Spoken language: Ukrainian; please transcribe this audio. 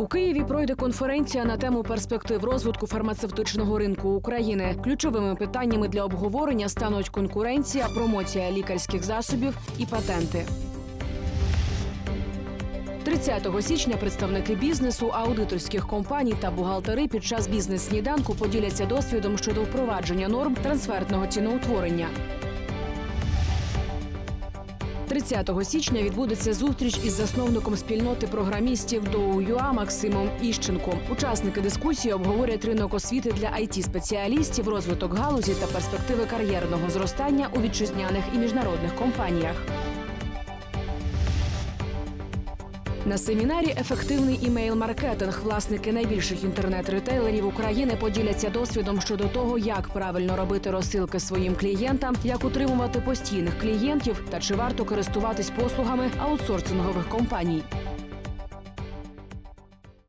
У Києві пройде конференція на тему перспектив розвитку фармацевтичного ринку України. Ключовими питаннями для обговорення стануть конкуренція, промоція лікарських засобів і патенти. 30 січня представники бізнесу, аудиторських компаній та бухгалтери під час бізнес-сніданку поділяться досвідом щодо впровадження норм трансфертного ціноутворення. 30 січня відбудеться зустріч із засновником спільноти програмістів ДОУЮА Максимом Іщенком. Учасники дискусії обговорять ринок освіти для it спеціалістів, розвиток галузі та перспективи кар'єрного зростання у вітчизняних і міжнародних компаніях. На семінарі Ефективний імейл-маркетинг власники найбільших інтернет-ретейлерів України поділяться досвідом щодо того, як правильно робити розсилки своїм клієнтам, як утримувати постійних клієнтів та чи варто користуватись послугами аутсорсингових компаній.